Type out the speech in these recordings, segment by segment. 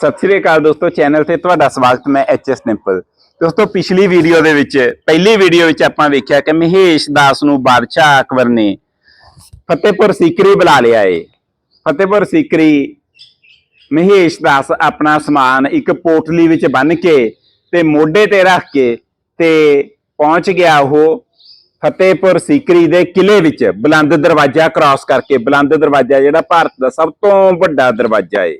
ਸਤਿ ਸ੍ਰੀ ਅਕਾਲ ਦੋਸਤੋ ਚੈਨਲ ਤੇ ਤੁਹਾਡਾ ਸਵਾਗਤ ਮੈਂ ਐਚ ਐਸ ਨਿੰਪਲ ਦੋਸਤੋ, ਪਿਛਲੀ ਵੀਡੀਓ ਦੇ ਵਿੱਚ, ਪਹਿਲੀ ਵੀਡੀਓ ਵਿੱਚ ਆਪਾਂ ਵੇਖਿਆ ਕਿ ਮਹੇਸ਼ ਦਾਸ ਨੂੰ ਬਾਦਸ਼ਾਹ ਅਕਬਰ ਨੇ ਫਤਿਹਪੁਰ ਸੀਕਰੀ ਬੁਲਾ ਲਿਆ ਏ। ਫਤਿਹਪੁਰ ਸੀਕਰੀ, ਮਹੇਸ਼ ਦਾਸ ਆਪਣਾ ਸਮਾਨ ਇੱਕ ਪੋਟਲੀ ਵਿੱਚ ਬੰਨ ਕੇ ਤੇ ਮੋਢੇ ਤੇ ਰੱਖ ਕੇ ਤੇ ਪਹੁੰਚ ਗਿਆ ਉਹ ਫਤਿਹਪੁਰ ਸੀਕਰੀ ਦੇ ਕਿਲੇ ਵਿੱਚ, ਬੁਲੰਦ ਦਰਵਾਜ਼ਾ ਕ੍ਰਾਸ ਕਰਕੇ। ਬੁਲੰਦ ਦਰਵਾਜ਼ਾ ਜਿਹੜਾ ਭਾਰਤ ਦਾ ਸਭ ਤੋਂ ਵੱਡਾ ਦਰਵਾਜ਼ਾ ਏ।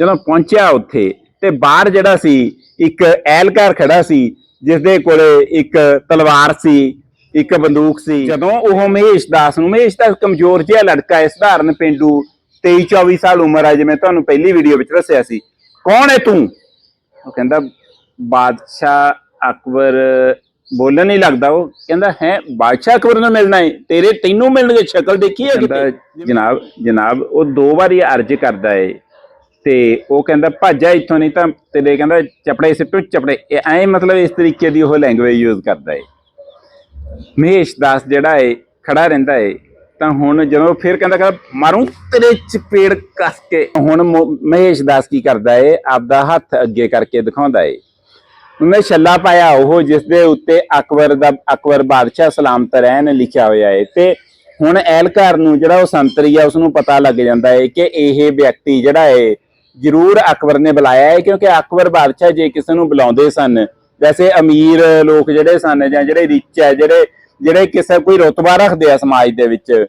ਜਦੋਂ ਪਹੁੰਚਿਆ ਉੱਥੇ ਤੇ ਬਾਹਰ ਜਿਹੜਾ ਸੀ, ਇੱਕ ਐਲਕਾਰ ਖੜਾ ਸੀ ਜਿਸ ਦੇ ਕੋਲੇ ਇੱਕ ਤਲਵਾਰ ਸੀ, ਇੱਕ ਬੰਦੂਕ ਸੀ। ਜਦੋਂ ਉਹ ਮਹੇਸ਼ ਦਾਸ ਨੂੰ, ਮਹੇਸ਼ ਦਾਸ ਕਮਜ਼ੋਰ ਜਿਹਾ ਲੜਕਾ ਹੈ, ਸਧਾਰਨ ਪਿੰਡੂ 23 24 ਸਾਲ ਉਮਰ ਹੈ ਜਿਵੇਂ ਤੁਹਾਨੂੰ ਪਹਿਲੀ ਵੀਡੀਓ ਵਿੱਚ ਦੱਸਿਆ ਸੀ। ਕੌਣ ਹੈ ਤੂੰ? ਉਹ ਕਹਿੰਦਾ, ਬਾਦਸ਼ਾਹ ਅਕਬਰ। ਬੋਲਣ ਨਹੀਂ ਲੱਗਦਾ ਉਹ। ਕਹਿੰਦਾ, ਹੈ, ਬਾਦਸ਼ਾਹ ਅਕਬਰ ਨੂੰ ਮਿਲਣਾ ਹੈ? ਤੇਰੇ ਤੈਨੂੰ ਮਿਲਣਗੇ ਸ਼ਕਲ ਦੇਖੀ ਹੈ ਕਿਤੇ? ਜਨਾਬ ਜਨਾਬ, ਉਹ ਦੋ ਵਾਰੀ ਅਰਜ਼ ਕਰਦਾ ਏ। ਤੇ ਉਹ ਕਹਿੰਦਾ, ਭਾਜਾ ਇੱਥੋਂ ਨਹੀਂ ਤਾਂ ਤੇਰੇ ਕਹਿੰਦਾ, ਚਪੜੇ ਸਿੱਟੂ ਚਪੜੇ। ਇਹ ਐਂ ਮਤਲਬ ਇਸ ਤਰੀਕੇ ਦੀ ਉਹ ਲੈਂਗੁਏਜ ਯੂਜ਼ ਕਰਦਾ ਏ। ਮਹੇਸ਼ ਦਾਸ ਜਿਹੜਾ ਹੈ ਖੜਾ ਰਹਿੰਦਾ ਏ। ਤਾਂ ਹੁਣ ਜਦੋਂ ਫਿਰ ਕਹਿੰਦਾ ਕਹਿੰਦਾ ਮਾਰੂੰ ਤੇਰੇ ਚਪੇੜ ਕੱਸ ਕੇ। ਹੁਣ ਮਹੇਸ਼ ਦਾਸ ਕੀ ਕਰਦਾ ਹੈ ਆਪਦਾ ਹੱਥ ਅੱਗੇ ਕਰਕੇ ਦਿਖਾਉਂਦਾ ਏ। ਉਹਨੇ ਛੱਲਾ ਪਾਇਆ, ਉਹ ਜਿਸ ਦੇ ਉੱਤੇ ਅਕਬਰ ਦਾ, ਅਕਬਰ ਬਾਦਸ਼ਾਹ ਸਲਾਮਤ ਰਹਿਣ ਲਿਖਿਆ ਹੋਇਆ ਹੈ ਤੇ ਹੁਣ ਐਲਕਾਰ ਨੂੰ ਜਿਹੜਾ ਉਹ ਸੰਤਰੀ ਆ ਉਸ ਨੂੰ ਪਤਾ ਲੱਗ ਜਾਂਦਾ ਏ ਕਿ ਇਹ ਵਿਅਕਤੀ ਜਿਹੜਾ ਹੈ ਜ਼ਰੂਰ ਅਕਬਰ ਨੇ ਬੁਲਾਇਆ ਹੈ, ਕਿਉਂਕਿ ਅਕਬਰ ਬਾਦਸ਼ਾਹ ਜੇ ਕਿਸੇ ਨੂੰ ਬੁਲਾਉਂਦੇ ਸਨ, ਵੈਸੇ ਅਮੀਰ ਲੋਕ ਜਿਹੜੇ ਸਨ ਜਾਂ ਜਿਹੜੇ ਰਿਚ ਹੈ, ਜਿਹੜੇ ਜਿਹੜੇ ਕਿਸੇ ਕੋਈ ਰੁਤਬਾ ਰੱਖਦੇ ਆ ਸਮਾਜ ਦੇ ਵਿੱਚ,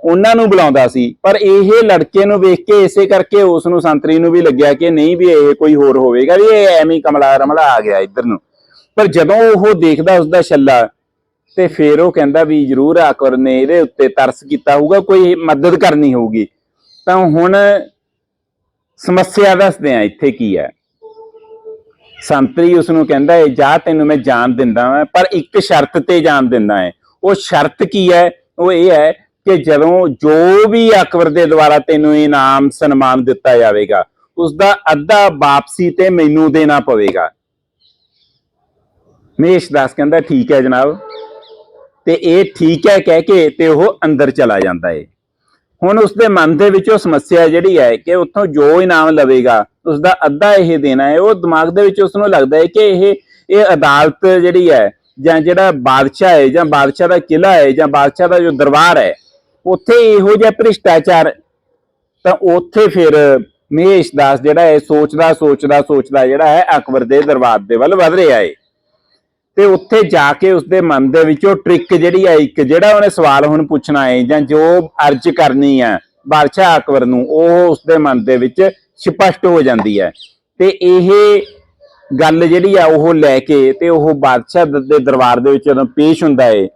ਉਹਨਾਂ ਨੂੰ ਬੁਲਾਉਂਦਾ ਸੀ। ਪਰ ਇਹ ਲੜਕੇ ਨੂੰ ਵੇਖ ਕੇ ਇਸੇ ਕਰਕੇ ਉਸ ਨੂੰ ਸੰਤਰੀ ਨੂੰ ਵੀ ਲੱਗਿਆ ਕਿ ਨਹੀਂ ਵੀ ਇਹ ਕੋਈ ਹੋਰ ਹੋਵੇਗਾ, ਵੀ ਇਹ ਐਵੇਂ ਕਮਲਾ ਰਮਲਾ ਆ ਗਿਆ ਇੱਧਰ ਨੂੰ। ਪਰ ਜਦੋਂ ਉਹ ਦੇਖਦਾ ਉਸ ਦਾ ਛੱਲਾ, ਤੇ ਫੇਰ ਉਹ ਕਹਿੰਦਾ ਵੀ ਜ਼ਰੂਰ ਅਕਬਰ ਨੇ ਇਹਦੇ ਉੱਤੇ ਤਰਸ ਕੀਤਾ ਹੋਊਗਾ, ਕੋਈ ਮਦਦ ਕਰਨੀ ਹੋਊਗੀ। ਤਾਂ ਹੁਣ ਸਮੱਸਿਆ ਦੱਸਦੇ ਆ ਇੱਥੇ ਕੀ ਹੈ। ਸੰਤਰੀ ਉਸ ਨੂੰ ਕਹਿੰਦਾ ਹੈ, ਜਾ, ਤੈਨੂੰ ਮੈਂ ਜਾਨ ਦਿੰਦਾ ਹਾਂ ਪਰ ਇੱਕ ਸ਼ਰਤ ਤੇ ਜਾਨ ਦਿੰਦਾ ਹੈ। ਉਹ ਸ਼ਰਤ ਕੀ ਹੈ? ਉਹ ਇਹ ਹੈ ਕਿ ਜਦੋਂ ਜੋ ਵੀ ਅਕਬਰ ਦੇ ਦੁਆਰਾ ਤੈਨੂੰ ਇਨਾਮ ਸਨਮਾਨ ਦਿੱਤਾ ਜਾਵੇਗਾ ਉਸ ਦਾ ਅੱਧਾ ਵਾਪਸੀ ਤੇ ਮੈਨੂੰ ਦੇਣਾ ਪਵੇਗਾ। ਮਹੇਸ਼ ਦਾਸ ਕਹਿੰਦਾ, ਠੀਕ ਹੈ ਜਨਾਬ। ਤੇ ਇਹ ਠੀਕ ਹੈ ਕਹਿ ਕੇ ਤੇ ਉਹ ਅੰਦਰ ਚਲਾ ਜਾਂਦਾ ਏ ਹੁਣ ਉਸਦੇ ਮਨ ਦੇ ਵਿੱਚ ਉਹ ਸਮੱਸਿਆ ਜਿਹੜੀ ਹੈ ਕਿ ਉੱਥੋਂ ਜੋ ਇਨਾਮ ਲਵੇਗਾ, ਉਸਦਾ ਅੱਧਾ ਇਹ ਦੇਣਾ ਹੈ। ਉਹ ਦਿਮਾਗ ਦੇ ਵਿੱਚ ਉਸ ਨੂੰ ਲੱਗਦਾ ਹੈ ਕਿ ਇਹ ਇਹ ਅਦਾਲਤ ਜਿਹੜੀ ਹੈ ਜਾਂ ਜਿਹੜਾ ਬਾਦਸ਼ਾਹ ਹੈ ਜਾਂ ਬਾਦਸ਼ਾਹ ਦਾ ਕਿਲਾ ਹੈ ਜਾਂ ਬਾਦਸ਼ਾਹ ਦਾ ਜੋ ਦਰਬਾਰ ਹੈ, ਉੱਥੇ ਇਹੋ ਜਿਹਾ ਭ੍ਰਿਸ਼ਟਾਚਾਰ ਤਾਂ ਉੱਥੇ ਫਿਰ ਮਹੇਸ਼ ਦਾਸ ਜਿਹੜਾ ਹੈ ਸੋਚਦਾ ਸੋਚਦਾ ਸੋਚਦਾ ਜਿਹੜਾ ਹੈ ਅਕਬਰ ਦੇ ਦਰਬਾਰ ਦੇ ਵੱਲ ਵਧ ਰਿਹਾ ਹੈ। ਤੇ ਉੱਥੇ ਜਾ ਕੇ ਉਸਦੇ ਮਨ ਦੇ ਵਿੱਚੋਂ ਟ੍ਰਿਕ ਜਿਹੜੀ ਹੈ ਇੱਕ ਜਿਹੜਾ ਉਹਨੇ ਸਵਾਲ ਹੁਣ ਪੁੱਛਣਾ ਹੈ ਜਾਂ ਜੋ ਅਰਜ਼ ਕਰਨੀ ਹੈ ਬਾਦਸ਼ਾਹ ਅਕਬਰ ਨੂੰ, ਉਹ ਉਸਦੇ ਮਨ ਦੇ ਵਿੱਚ ਸਪਸ਼ਟ ਹੋ ਜਾਂਦੀ ਹੈ ਤੇ ਇਹ ਗੱਲ ਜਿਹੜੀ ਆ, ਉਹ ਲੈ ਕੇ ਤੇ ਉਹ ਬਾਦਸ਼ਾਹ ਦੇ ਦਰਬਾਰ ਦੇ ਵਿੱਚ ਜਦੋਂ ਪੇਸ਼ ਹੁੰਦਾ ਏ,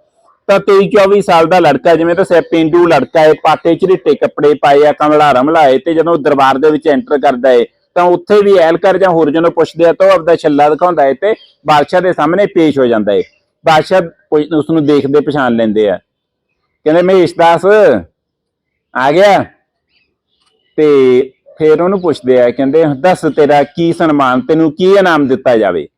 ਤਾਂ 23 24 ਸਾਲ ਦਾ ਲੜਕਾ, ਜਿਵੇਂ ਤਾਂ ਦੱਸਿਆ ਪਿੰਡੂ ਲੜਕਾ ਹੈ ਪਾਟੇ ਝਰੀਟੇ ਕੱਪੜੇ ਪਾਏ ਆ, ਕਮਲਾ ਰਮਲਾ ਏ, ਤੇ ਜਦੋਂ ਦਰਬਾਰ ਦੇ ਵਿੱਚ ਐਂਟਰ ਕਰਦਾ ਏ ਤਾਂ ਉੱਥੇ ਵੀ ਐਲਕਰ ਜਾਂ ਹੋਰ ਜਦੋਂ ਪੁੱਛਦੇ ਆ ਤਾਂ ਉਹ ਆਪਦਾ ਛੱਲਾ ਦਿਖਾਉਂਦਾ ਹੈ ਤੇ ਬਾਦਸ਼ਾਹ ਦੇ ਸਾਹਮਣੇ ਪੇਸ਼ ਹੋ ਜਾਂਦਾ ਹੈ ਬਾਦਸ਼ਾਹ ਉਸ ਨੂੰ ਦੇਖਦੇ, ਪਛਾਣ ਲੈਂਦੇ ਆ। ਕਹਿੰਦੇ, ਮਹੇਸ਼ ਦਾਸ, ਆ ਗਿਆ? ਤੇ ਫਿਰ ਉਹਨੂੰ ਪੁੱਛਦੇ ਆ, ਕਹਿੰਦੇ, ਦੱਸ ਤੇਰਾ ਕੀ ਸਨਮਾਨ? ਤੈਨੂੰ ਕੀ ਇਨਾਮ ਦਿੱਤਾ ਜਾਵੇ?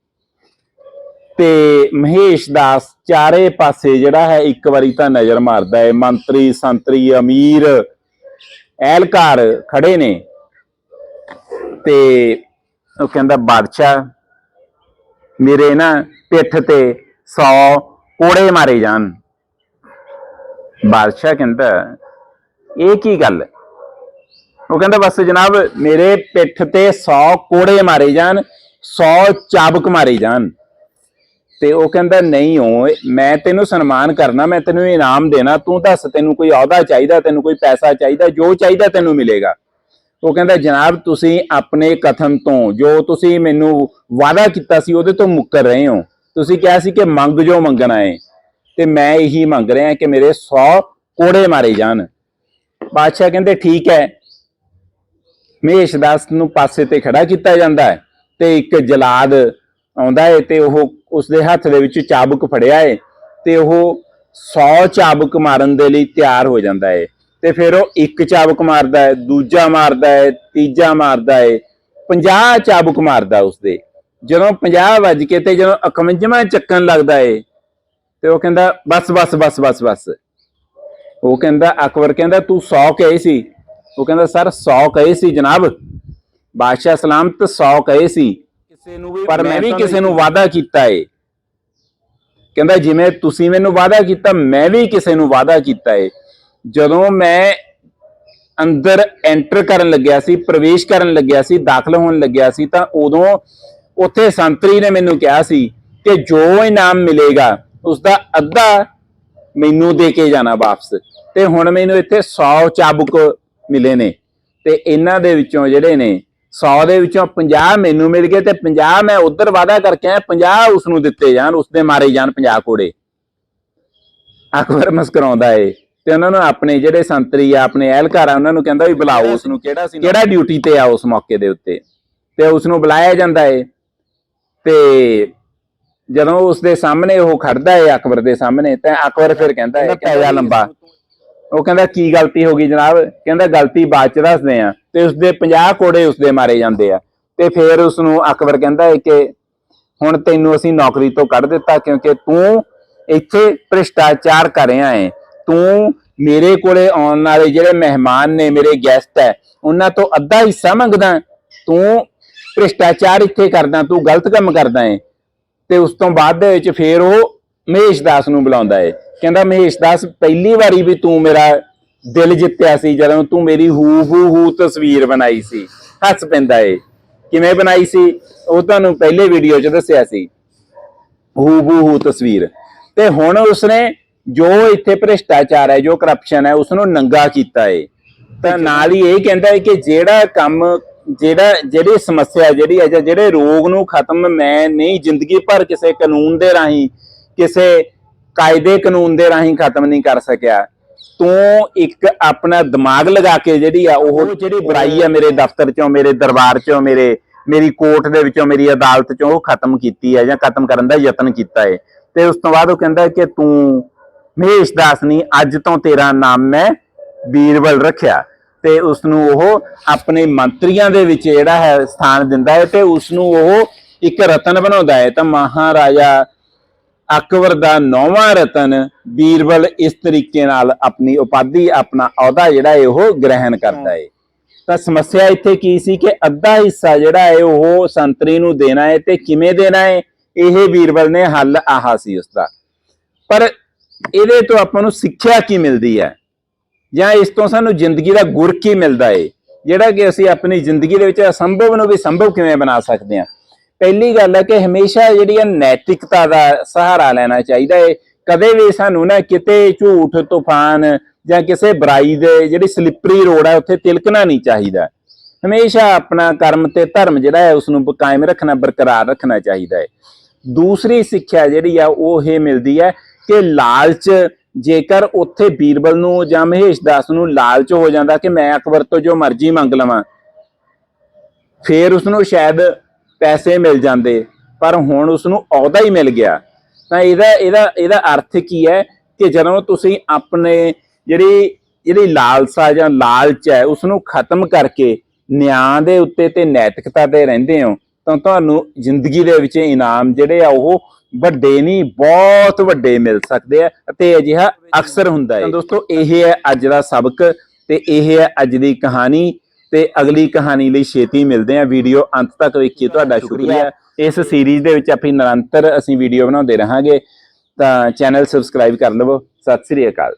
ਤੇ ਮਹੇਸ਼ ਦਾਸ ਚਾਰੇ ਪਾਸੇ ਜਿਹੜਾ ਹੈ, ਇੱਕ ਵਾਰੀ ਤਾਂ ਨਜ਼ਰ ਮਾਰਦਾ ਹੈ ਮੰਤਰੀ, ਸੰਤਰੀ, ਅਮੀਰ, ਐਲਕਾਰ ਖੜੇ ਨੇ। ਤੇ ਉਹ ਕਹਿੰਦਾ, ਬਾਦਸ਼ਾਹ, ਮੇਰੇ ਨਾ ਪਿੱਠ ਤੇ 100 ਕੋੜੇ ਮਾਰੇ ਜਾਣ। ਬਾਦਸ਼ਾਹ ਕਹਿੰਦਾ, ਇਹ ਕੀ ਗੱਲ? ਉਹ ਕਹਿੰਦਾ, ਬਸ ਜਨਾਬ, ਮੇਰੇ ਪਿੱਠ ਤੇ 100 ਕੋੜੇ ਮਾਰੇ ਜਾਣ 100 ਚਾਬਕ ਮਾਰੇ ਜਾਣ। ਤੇ ਉਹ ਕਹਿੰਦਾ, ਨਹੀਂ ਓਏ ਮੈਂ ਤੈਨੂੰ ਸਨਮਾਨ ਕਰਨਾ, ਮੈਂ ਤੈਨੂੰ ਇਨਾਮ ਦੇਣਾ, ਤੂੰ ਦੱਸ ਤੈਨੂੰ ਕੋਈ ਅਹੁਦਾ ਚਾਹੀਦਾ, ਤੈਨੂੰ ਕੋਈ ਪੈਸਾ ਚਾਹੀਦਾ, ਜੋ ਚਾਹੀਦਾ ਤੈਨੂੰ ਮਿਲੇਗਾ। ਉਹ ਕਹਿੰਦਾ, ਜਨਾਬ, ਤੁਸੀਂ ਆਪਣੇ ਕਥਨ ਤੋਂ ਜੋ ਤੁਸੀਂ ਮੈਨੂੰ ਵਾਅਦਾ ਕੀਤਾ ਸੀ, ਉਹਦੇ ਤੋਂ ਮੁੱਕਰ ਰਹੇ ਹੋ। ਤੁਸੀਂ ਕਿਹਾ ਸੀ ਕਿ ਮੰਗ ਜੋ ਮੰਗਣਾ ਹੈ ਤੇ ਮੈਂ ਇਹੀ ਮੰਗ ਰਿਹਾ ਕਿ ਮੇਰੇ 100 ਕੋੜੇ ਮਾਰੇ ਜਾਣ। ਬਾਦਸ਼ਾਹ ਕਹਿੰਦੇ, ਠੀਕ ਹੈ। ਮਹੇਸ਼ ਦਾਸ ਨੂੰ ਪਾਸੇ ਤੇ ਖੜਾ ਕੀਤਾ ਜਾਂਦਾ ਹੈ ਤੇ ਇੱਕ ਜਲਾਦ ਆਉਂਦਾ ਹੈ ਤੇ ਉਹ ਉਸਦੇ ਹੱਥ ਦੇ ਵਿੱਚ ਚਾਬੁਕ ਫੜਿਆ ਹੈ ਤੇ ਉਹ 100 ਚਾਬੁਕ ਮਾਰਨ ਦੇ ਲਈ ਤਿਆਰ ਹੋ ਜਾਂਦਾ ਹੈ ਤੇ ਫਿਰ ਉਹ ਇੱਕ ਚਾਬੁਕ ਮਾਰਦਾ ਹੈ ਦੂਜਾ ਮਾਰਦਾ ਹੈ ਤੀਜਾ ਮਾਰਦਾ ਹੈ 50 ਚਾਬੁਕ ਮਾਰਦਾ ਉਸਦੇ। ਜਦੋਂ 50 ਵੱਜ ਕੇ ਤੇ ਜਦੋਂ 51ਵਾਂ ਚੱਕਣ ਲੱਗਦਾ ਹੈ ਤੇ ਉਹ ਕਹਿੰਦਾ ਬਸ ਬਸ ਬਸ ਬਸ ਬਸ। ਉਹ ਕਹਿੰਦਾ ਅਕਬਰ ਕਹਿੰਦਾ ਤੂੰ 100 ਕਹੇ ਸੀ। ਉਹ ਕਹਿੰਦਾ ਸਰ 100 ਕਹੇ ਸੀ ਜਨਾਬ। ਬਾਦਸ਼ਾਹ ਸਲਾਮਤ 100 ਕਹੇ ਸੀ। ਕਿਸੇ ਨੂੰ ਵੀ ਪਰ ਮੈਂ ਵੀ ਕਿਸੇ ਨੂੰ ਵਾਅਦਾ ਕੀਤਾ ਏ। ਕਹਿੰਦਾ ਜਿਵੇਂ ਤੁਸੀਂ ਮੈਨੂੰ ਵਾਅਦਾ ਕੀਤਾ ਮੈਂ ਵੀ ਕਿਸੇ ਨੂੰ ਵਾਅਦਾ ਕੀਤਾ ਏ। ਜਦੋਂ ਮੈਂ ਅੰਦਰ ਐਂਟਰ ਕਰਨ ਲੱਗਿਆ ਸੀ, ਪ੍ਰਵੇਸ਼ ਕਰਨ ਲੱਗਿਆ ਸੀ, ਦਾਖਲ ਹੋਣ ਲੱਗਿਆ ਸੀ, ਤਾਂ ਉਦੋਂ ਉੱਥੇ ਸੰਤਰੀ ਨੇ ਮੈਨੂੰ ਕਿਹਾ ਸੀ ਕਿ ਜੋ ਇਨਾਮ ਮਿਲੇਗਾ ਉਸ ਦਾ ਅੱਧਾ ਮੈਨੂੰ ਦੇ ਕੇ ਜਾਣਾ ਵਾਪਸ। ਤੇ ਹੁਣ ਮੈਨੂੰ ਇੱਥੇ 100 ਚਾਬੁਕ ਮਿਲੇ ਨੇ। ਤੇ ਇਹਨਾਂ ਦੇ ਵਿੱਚੋਂ ਜਿਹੜੇ ਨੇ 100 ਦੇ ਵਿੱਚੋਂ 50 ਮੈਨੂੰ ਮਿਲ ਗਏ ਤੇ 50 ਮੈਂ ਉਧਰ ਵਾਅਦਾ ਕਰਕੇ ਆਇਆ 50 ਉਸ ਨੂੰ ਦਿੱਤੇ ਜਾਣ ਉਸ ਦੇ ਮਾਰੇ ਜਾਣ 50 ਕੋੜੇ ਅਕਬਰ ਮਸਕਰਾਉਂਦਾ ਏ। ਤੇ ਉਹਨਾਂ ਨੂੰ ਆਪਣੇ ਜਿਹੜੇ ਸੰਤਰੀ ਆ ਆਪਣੇ ਅਹਿਲਕਾਰ ਆ ਉਹਨਾਂ ਨੂੰ ਕਹਿੰਦਾ ਵੀ ਬੁਲਾਓ ਉਸ ਨੂੰ ਕਿਹੜਾ ਸੀ ਕਿਹੜਾ ਡਿਊਟੀ ਤੇ ਆ ਉਸ ਮੌਕੇ ਦੇ ਉੱਤੇ? ਤੇ ਉਸ ਨੂੰ ਬੁਲਾਇਆ ਜਾਂਦਾ ਏ। ਤੇ ਜਦੋਂ ਉਸ ਦੇ ਸਾਹਮਣੇ ਉਹ ਖੜਦਾ ਏ ਅਕਬਰ ਦੇ ਸਾਹਮਣੇ ਤਾਂ ਅਕਬਰ ਫਿਰ ਕਹਿੰਦਾ ਏ ਪੈ ਜਾ ਲੰਬਾ। ਉਹ ਕਹਿੰਦਾ ਕੀ ਗਲਤੀ ਹੋ ਗਈ ਜਨਾਬ? ਕਹਿੰਦਾ ਗਲਤੀ ਬਾਅਦ ਚ ਦੱਸਦੇ ਆ। ਤੇ ਉਸ ਦੇ 50 ਕੋੜੇ ਉਸ ਦੇ ਮਾਰੇ ਜਾਂਦੇ ਆ। ਤੇ ਫਿਰ ਉਸ ਨੂੰ ਅਕਬਰ ਕਹਿੰਦਾ ਏ ਕਿ ਹੁਣ ਤੈਨੂੰ ਅਸੀਂ ਨੌਕਰੀ ਤੋਂ ਕੱਢ ਦਿੱਤਾ ਕਿਉਂਕਿ ਤੂੰ ਇੱਥੇ ਭ੍ਰਿਸ਼ਟਾਚਾਰ ਕਰ ਰਿਹਾ ਏ। ਤੂੰ ਮੇਰੇ ਕੋਲੇ ਆਉਣ ਵਾਲੇ ਜਿਹੜੇ ਮਹਿਮਾਨ ਨੇ, ਮੇਰੇ ਗੈਸਟ ਹੈ, ਉਹਨਾਂ ਤੋਂ ਅੱਧਾ ਹਿੱਸਾ ਮੰਗਦਾ ਤੂੰ ਭ੍ਰਿਸ਼ਟਾਚਾਰ ਇੱਥੇ ਕਰਦਾ, ਤੂੰ ਗਲਤ ਕੰਮ ਕਰਦਾ ਏ। ਤੇ ਉਸ ਤੋਂ ਬਾਅਦ ਦੇ ਵਿੱਚ ਫੇਰ ਉਹ ਮਹੇਸ਼ ਦਾਸ ਨੂੰ ਬੁਲਾਉਂਦਾ ਏ। ਕਹਿੰਦਾ, ਮਹੇਸ਼ ਦਾਸ, ਪਹਿਲੀ ਵਾਰੀ ਵੀ ਤੂੰ ਮੇਰਾ ਦਿਲ ਜਿੱਤਿਆ ਸੀ, ਜਦੋਂ ਤੂੰ ਮੇਰੀ ਹੂ ਹੂ ਹੂ ਤਸਵੀਰ ਬਣਾਈ ਸੀ। ਹੱਸ ਪੈਂਦਾ ਏ। ਕਿਵੇਂ ਬਣਾਈ ਸੀ? ਉਹ ਤੁਹਾਨੂੰ ਪਹਿਲੇ ਵੀਡੀਓ 'ਚ ਦੱਸਿਆ ਸੀ। ਹੂ ਹੂ ਹੂ ਤਸਵੀਰ। ਤੇ ਹੁਣ ਉਸਨੇ ਜੋ ਇੱਥੇ ਭ੍ਰਿਸ਼ਟਾਚਾਰ ਹੈ ਜੋ ਕਰਪਸ਼ਨ ਹੈ ਉਸ ਨੂੰ ਨੰਗਾ ਕੀਤਾ ਏ। ਤਾਂ ਨਾਲ ਹੀ ਇਹ ਕਹਿੰਦਾ ਹੈ ਕਿ ਜਿਹੜਾ ਕੰਮ ਜਿਹੜਾ ਜਿਹੜੀ ਸਮੱਸਿਆ ਜਿਹੜੀ ਹੈ ਜਾਂ ਜਿਹੜੇ ਰੋਗ ਨੂੰ ਖਤਮ ਮੈਂ ਨਹੀਂ ਜ਼ਿੰਦਗੀ ਭਰ ਕਿਸੇ ਕਾਨੂੰਨ ਦੇ ਰਾਹੀਂ ਕਿਸੇ ਕਾਇਦੇ ਕਾਨੂੰਨ ਦੇ ਰਾਹੀਂ ਖਤਮ ਨਹੀਂ ਕਰ ਸਕਿਆ। ਤੂੰ ਇੱਕ ਆਪਣਾ ਦਿਮਾਗ ਲਗਾ ਕੇ ਜਿਹੜੀ ਆ ਉਹ ਜਿਹੜੀ ਬੁਰਾਈ ਆ ਮੇਰੇ ਦਫ਼ਤਰ ਚੋਂ ਮੇਰੇ ਦਰਬਾਰ ਚੋਂ ਮੇਰੇ ਮੇਰੀ ਕੋਰਟ ਦੇ ਵਿੱਚੋਂ ਮੇਰੀ ਅਦਾਲਤ ਚੋਂ ਉਹ ਖਤਮ ਕੀਤੀ ਹੈ ਜਾਂ ਖਤਮ ਕਰਨ ਦਾ ਯਤਨ ਕੀਤਾ ਹੈ ਤੇ ਉਸ ਤੋਂ ਬਾਅਦ ਉਹ ਕਹਿੰਦਾ ਕਿ ਤੂੰ ਮਹੇਸ਼ ਦਾਸ ਨਹੀਂ ਅੱਜ ਤੋਂ ਤੇਰਾ ਨਾਮ ਮੈਂ ਬੀਰਬਲ ਰੱਖਿਆ ਤੇ ਉਸ ਨੂੰ ਉਹ ਆਪਣੇ ਮੰਤਰੀਆਂ ਦੇ ਵਿੱਚ ਜਿਹੜਾ ਹੈ ਸਥਾਨ ਦਿੰਦਾ ਹੈ ਤੇ ਉਸ ਨੂੰ ਉਹ ਇੱਕ ਰਤਨ ਬਣਾਉਂਦਾ ਹੈ। ਤਾਂ ਮਹਾਰਾਜਾ ਅਕਬਰ ਦਾ ਨੌਵਾਂ ਰਤਨ ਬੀਰਬਲ ਇਸ ਤਰੀਕੇ ਨਾਲ ਆਪਣੀ ਉਪਾਧੀ, ਆਪਣਾ ਅਹੁਦਾ ਜਿਹੜਾ ਹੈ ਉਹ ਗ੍ਰਹਿਣ ਕਰਦਾ ਹੈ। ਤਾਂ ਸਮੱਸਿਆ ਇੱਥੇ ਕੀ ਸੀ ਕਿ ਅੱਧਾ ਹਿੱਸਾ ਜਿਹੜਾ ਹੈ ਉਹ ਸੰਤਰੀ ਨੂੰ ਦੇਣਾ ਹੈ ਤੇ ਕਿਵੇਂ ਦੇਣਾ ਹੈ, ਇਹ ਬੀਰਬਲ ਨੇ ਹੱਲ ਆਹਾ ਸੀ ਉਸ ਦਾ ਪਰ ਇਹਦੇ ਤੋਂ ਆਪਾਂ ਨੂੰ ਸਿੱਖਿਆ ਕੀ ਮਿਲਦੀ ਹੈ? ਜਾਂ ਇਸ ਤੋਂ ਸਾਨੂੰ ਜ਼ਿੰਦਗੀ ਦਾ ਗੁਰ ਕੀ ਮਿਲਦਾ ਏ? ਜਿਹੜਾ ਕਿ ਅਸੀਂ ਆਪਣੀ ਜ਼ਿੰਦਗੀ ਦੇ ਵਿੱਚ ਅਸੰਭਵ ਨੂੰ ਵੀ ਸੰਭਵ ਕਿਵੇਂ ਬਣਾ ਸਕਦੇ ਹਾਂ? ਪਹਿਲੀ ਗੱਲ ਹੈ ਕਿ ਹਮੇਸ਼ਾ ਜਿਹੜੀ ਹੈ ਨੈਤਿਕਤਾ ਦਾ ਸਹਾਰਾ ਲੈਣਾ ਚਾਹੀਦਾ ਏ। ਕਦੇ ਵੀ ਸਾਨੂੰ ਨਾ ਕਿਤੇ ਝੂਠ, ਤੂਫਾਨ ਜਾਂ ਕਿਸੇ ਬੁਰਾਈ ਦੇ ਜਿਹੜੀ ਸਲਿੱਪਰੀ ਰੋਡ ਹੈ ਉੱਥੇ ਤਿਲਕਣਾ ਨਹੀਂ ਚਾਹੀਦਾ। ਹਮੇਸ਼ਾ ਆਪਣਾ ਕਰਮ ਤੇ ਧਰਮ ਜਿਹੜਾ ਹੈ ਉਸ ਨੂੰ ਕਾਇਮ ਰੱਖਣਾ, ਬਰਕਰਾਰ ਰੱਖਣਾ ਚਾਹੀਦਾ ਹੈ ਦੂਸਰੀ ਸਿੱਖਿਆ ਜਿਹੜੀ ਆ, ਉਹ ਇਹ ਮਿਲਦੀ ਹੈ ਕਿ ਲਾਲਚ ਜੇਕਰ ਉੱਥੇ ਬੀਰਬਲ ਨੂੰ ਜਾਂ ਮਹੇਸ਼ ਦਾਸ ਨੂੰ ਲਾਲਚ ਹੋ ਜਾਂਦਾ ਕਿ ਮੈਂ ਅਕਬਰ ਤੋਂ ਜੋ ਮਰਜ਼ੀ ਮੰਗ ਲਵਾਂ, ਫੇਰ ਉਸ ਨੂੰ ਸ਼ਾਇਦ ਪੈਸੇ ਮਿਲ ਜਾਂਦੇ, ਪਰ ਹੁਣ ਉਸ ਨੂੰ ਅਹੁਦਾ ਹੀ ਮਿਲ ਗਿਆ। ਤਾਂ ਇਹਦਾ ਇਹਦਾ ਇਹਦਾ ਅਰਥ ਕੀ ਹੈ ਕਿ ਜਦੋਂ ਤੁਸੀਂ ਆਪਣੇ ਜਿਹੜੀ ਜਿਹੜੀ ਲਾਲਸਾ ਜਾਂ ਲਾਲਚ ਹੈ ਉਸ ਨੂੰ ਖਤਮ ਕਰਕੇ ਨਿਆਂ ਦੇ ਉੱਤੇ ਤੇ ਨੈਤਿਕਤਾ ਤੇ ਰਹਿੰਦੇ ਹੋ ਤਾਂ ਤੁਹਾਨੂੰ ਜ਼ਿੰਦਗੀ ਦੇ ਵਿੱਚ ਇਨਾਮ ਜਿਹੜੇ ਆ ਉਹ ਵੱਡੇ ਨਹੀਂ ਬਹੁਤ ਵੱਡੇ ਮਿਲ ਸਕਦੇ ਆ ਅਤੇ ਅਜਿਹਾ ਅਕਸਰ ਹੁੰਦਾ ਹੈ ਤਾਂ ਦੋਸਤੋ ਇਹ ਹੈ ਅੱਜ ਦਾ ਸਬਕ ਤੇ ਇਹ ਹੈ ਅੱਜ ਦੀ ਕਹਾਣੀ ਤੇ ਅਗਲੀ ਕਹਾਣੀ ਲਈ ਛੇਤੀ ਮਿਲਦੇ ਆ ਵੀਡੀਓ ਅੰਤ ਤੱਕ ਵੇਖੀ ਤੁਹਾਡਾ ਸ਼ੁਕਰੀਆ। ਇਸ ਸੀਰੀਜ਼ ਦੇ ਵਿੱਚ ਆਪਣੀ ਨਿਰੰਤਰ ਅਸੀਂ ਵੀਡੀਓ ਬਣਾਉਂਦੇ ਰਹਾਂਗੇ। ਤਾਂ ਚੈਨਲ ਸਬਸਕ੍ਰਾਈਬ ਕਰ ਲਵੋ। ਸਤਿ ਸ੍ਰੀ ਅਕਾਲ।